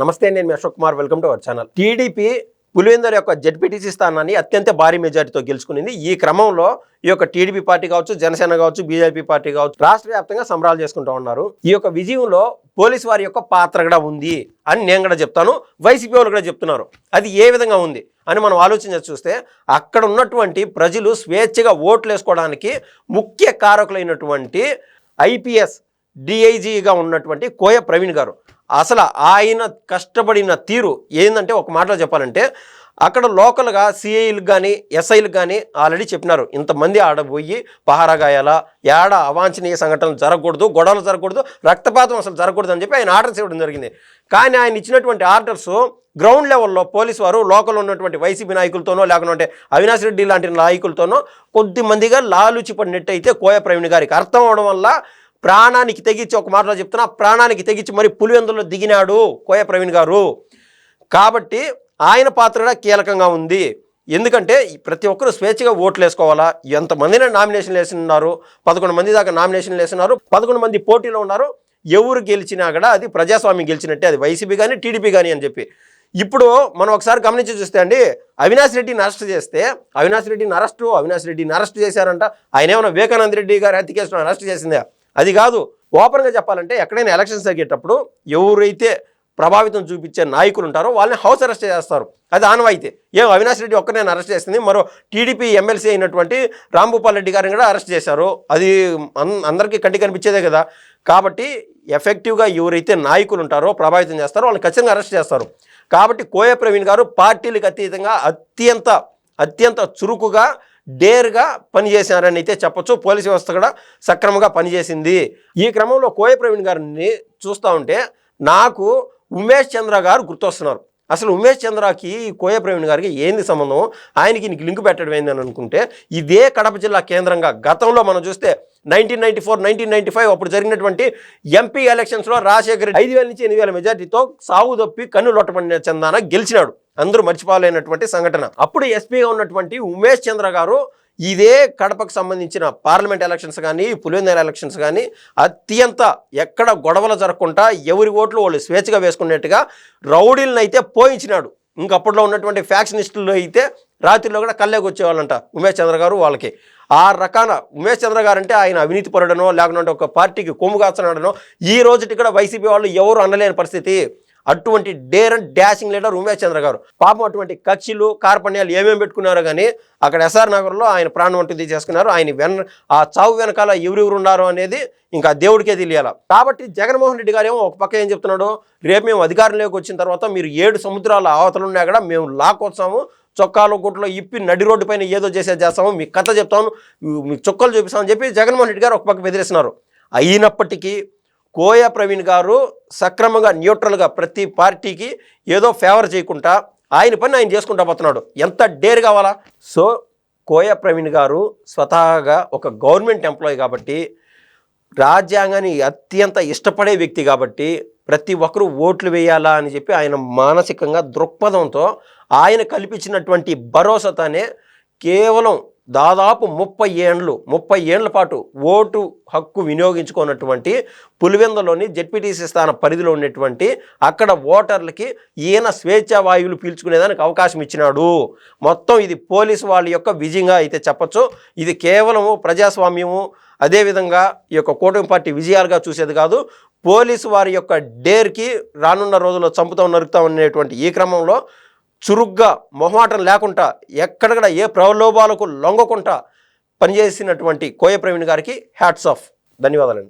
నమస్తే నేను మీ Ashok Kumar. Welcome to our channel. TDP Pulivendula యొక్క జడ్పీటీసీ స్థానాన్ని అత్యంత భారీ మెజారిటీతో గెలుచుకునింది. ఈ క్రమంలో ఈ యొక్క టీడీపీ పార్టీ కావచ్చు జనసేన కావచ్చు బీజేపీ పార్టీ కావచ్చు రాష్ట్ర వ్యాప్తంగా సంబరాలు చేసుకుంటూ ఉన్నారు. ఈ యొక్క విజయంలో పోలీస్ వారి యొక్క పాత్ర కూడా ఉంది అని నేను కూడా చెప్తాను. వైసీపీ వాళ్ళు కూడా చెప్తున్నారు. అది ఏ విధంగా ఉంది అని మనం ఆలోచించి చూస్తే అక్కడ ఉన్నటువంటి ప్రజలు స్వేచ్ఛగా ఓట్లు వేసుకోవడానికి ముఖ్య కారకులైనటువంటి ఐపీఎస్ డిఐజీగా ఉన్నటువంటి కోయ ప్రవీణ్ గారు. అసలు ఆయన కష్టపడిన తీరు ఏంటంటే ఒక మాటలో చెప్పాలంటే అక్కడ లోకల్గా సిఐలకు కానీ ఎస్ఐలకు కానీ ఆల్రెడీ చెప్పినారు. ఇంతమంది ఆడ పోయి పహారాగాయాల ఏడ అవాంఛనీయ సంఘటనలు జరగకూడదు గొడవలు జరగకూడదు రక్తపాతం అసలు జరగకూడదు అని చెప్పి ఆయన ఆర్డర్స్ ఇవ్వడం జరిగింది. కానీ ఆయన ఇచ్చినటువంటి ఆర్డర్స్ గ్రౌండ్ లెవెల్లో పోలీసు వారు లోకల్ ఉన్నటువంటి వైసీపీ నాయకులతోనో లేకుంటే అవినాష్ రెడ్డి లాంటి నాయకులతోనో కొద్దిమందిగా లాలుచి పడినట్టయితే కోయ ప్రవీణ్ గారికి అర్థం అవడం వల్ల ప్రాణానికి తెగించి ఒక మాటలో చెప్తున్నా ప్రాణానికి తెగించి మరి పులివెందులో దిగినాడు కోయ ప్రవీణ్ గారు. కాబట్టి ఆయన పాత్ర కూడా కీలకంగా ఉంది. ఎందుకంటే ప్రతి ఒక్కరు స్వేచ్ఛగా ఓట్లు వేసుకోవాలా? ఎంతమందిని నామినేషన్లు వేసినారు? పదకొండు మంది దాకా నామినేషన్లు వేసినారు? పదకొండు మంది పోటీలో ఉన్నారు? ఎవరు గెలిచినా కూడా అది ప్రజాస్వామ్యం గెలిచినట్టే. అది వైసీపీ కానీ టీడీపీ కానీ అని చెప్పి. ఇప్పుడు మనం ఒకసారి గమనించి చూస్తే అండి అవినాష్ రెడ్డిని అరెస్ట్ చేస్తే అవినాష్ రెడ్డిని అరెస్టు అవినాష్ రెడ్డిని అరెస్ట్ చేశారంట. ఆయన ఏమైనా వివేకానంద రెడ్డి గారి హత్య కేసులో అరెస్ట్ చేసిందే? అది కాదు ఓపెన్గా చెప్పాలంటే ఎక్కడైనా ఎలక్షన్స్ జరిగేటప్పుడు ఎవరైతే ప్రభావితం చూపించే నాయకులు ఉంటారో వాళ్ళని హౌస్ అరెస్ట్ చేస్తారు. అది ఆనవాయితీ. ఏం అవినాష్ రెడ్డి ఒక్కరిని అరెస్ట్ చేసింది మరో టీడీపీ ఎమ్మెల్సీ అయినటువంటి రాంభూపాల్ రెడ్డి గారిని కూడా అరెస్ట్ చేశారు. అది అందరికీ కంటి కనిపించేదే కదా. కాబట్టి ఎఫెక్టివ్గా ఎవరైతే నాయకులు ఉంటారో ప్రభావితం చేస్తారో వాళ్ళని ఖచ్చితంగా అరెస్ట్ చేస్తారు. కాబట్టి కోయ ప్రవీణ్ గారు పార్టీలకు అతీతంగా అత్యంత అత్యంత చురుకుగా డేర్గా పనిచేశారని అయితే చెప్పొచ్చు. పోలీస్ వ్యవస్థ కూడా సక్రమంగా పనిచేసింది. ఈ క్రమంలో కోయ ప్రవీణ్ గారిని చూస్తూ ఉంటే నాకు ఉమేష్ చంద్ర గారు గుర్తొస్తున్నారు. అసలు ఉమేష్ చంద్రకి ఈ కోయ ప్రవీణ్ గారికి ఏంది సంబంధం? ఆయనకి నీకు లింక్ పెట్టడం ఏందని అనుకుంటే ఇదే కడప జిల్లా కేంద్రంగా గతంలో మనం చూస్తే nineteen ninety four nineteen ninety five అప్పుడు జరిగినటువంటి ఎంపీ ఎలక్షన్స్లో రాజశేఖర్ ఐదు వేల నుంచి ఎనిమిది వేల మెజార్టీతో సాగు తప్పి కన్ను లొట్టపడిన చందాన గెలిచినాడు. అందరూ మర్చిపోలేనటువంటి సంఘటన. అప్పుడు ఎస్పీగా ఉన్నటువంటి ఉమేష్ చంద్ర గారు ఇదే కడపకు సంబంధించిన పార్లమెంట్ ఎలక్షన్స్ కానీ పులివెందుల ఎలక్షన్స్ కానీ అత్యంత ఎక్కడ గొడవలు జరగకుండా ఎవరి ఓట్లు వాళ్ళు స్వేచ్ఛగా వేసుకున్నట్టుగా రౌడీలను అయితే పోయించినాడు. ఇంకప్పట్లో ఉన్నటువంటి ఫ్యాక్షనిస్టులు అయితే రాత్రిలో కూడా కళ్ళేకి వచ్చేవాళ్ళంట ఉమేష్ చంద్ర గారు వాళ్ళకి. ఆ రకాన ఉమేష్ చంద్ర గారు అంటే ఆయన అవినీతి పరుడనో లేకుంటే ఒక పార్టీకి కొమ్ము కాస్తున్నాడనో ఈ రోజుటి కూడా వైసీపీ వాళ్ళు ఎవరు అనలేని పరిస్థితి. అటువంటి dare and dashing leader Umesh Chandra గారు. పాపం అటువంటి కక్షలు కార్పణ్యాలు ఏమేమి పెట్టుకున్నారో కానీ అక్కడ ఎస్ఆర్ నగర్లో ఆయన ప్రాణం వంటిది చేసుకున్నారు. ఆయన వెన్ ఆ చావు వెనకాల ఎవరెవరు ఉన్నారు అనేది ఇంకా దేవుడికే తెలియాల. కాబట్టి జగన్మోహన్ రెడ్డి గారు ఏమో ఒక పక్క ఏం చెప్తున్నాడు? రేపు మేము అధికారంలోకి వచ్చిన తర్వాత మీరు ఏడు సముద్రాల అవతలు ఉన్నా కూడా మేము లాక్కొచ్చాము చొక్కాలు గుట్లో ఇప్పి నడి రోడ్డు పైన ఏదో చేసేది చేస్తాము. మీ కథ చెప్తాము. మీకు చొక్కలు చూపిస్తామని చెప్పి జగన్మోహన్ రెడ్డి గారు ఒక పక్క బెదిరిస్తున్నారు. అయినప్పటికీ కోయ ప్రవీణ్ గారు సక్రమంగా న్యూట్రల్గా ప్రతి పార్టీకి ఏదో ఫేవర్ చేయకుండా ఆయన పని ఆయన చేసుకుంటా పోతున్నాడు. ఎంత డేర్ కావాలా? సో కోయ ప్రవీణ్ గారు స్వతహాగా ఒక గవర్నమెంట్ ఎంప్లాయీ కాబట్టి రాజ్యాంగాన్ని అత్యంత ఇష్టపడే వ్యక్తి కాబట్టి ప్రతి ఒక్కరూ ఓట్లు వేయాలా అని చెప్పి ఆయన మానసికంగా దృక్పథంతో ఆయన కల్పించినటువంటి భరోసాతోనే కేవలం దాదాపు ముప్పై ఏండ్లు ముప్పై ఏండ్ల పాటు ఓటు హక్కు వినియోగించుకున్నటువంటి పులివెందలోని జెడ్పీటీసీ స్థాన పరిధిలో ఉన్నటువంటి అక్కడ ఓటర్లకి ఈయన స్వేచ్ఛా వాయువులు పీల్చుకునేదానికి అవకాశం ఇచ్చినాడు. మొత్తం ఇది పోలీసు వాళ్ళ యొక్క విజయంగా అయితే చెప్పొచ్చు. ఇది కేవలము ప్రజాస్వామ్యము అదేవిధంగా ఈ యొక్క కూటమి పార్టీ విజయాలుగా చూసేది కాదు. పోలీసు వారి యొక్క డేర్కి రానున్న రోజుల్లో చంపుతాం నరుకుతాం అనేటువంటి ఈ క్రమంలో చురుగ్గా మొహమాటం లేకుండా ఎక్కడక్కడ ఏ ప్రలోభాలకు లొంగకుండా పనిచేసినటువంటి కోయ ప్రవీణ్ గారికి హ్యాట్స్ ఆఫ్. ధన్యవాదాలండి.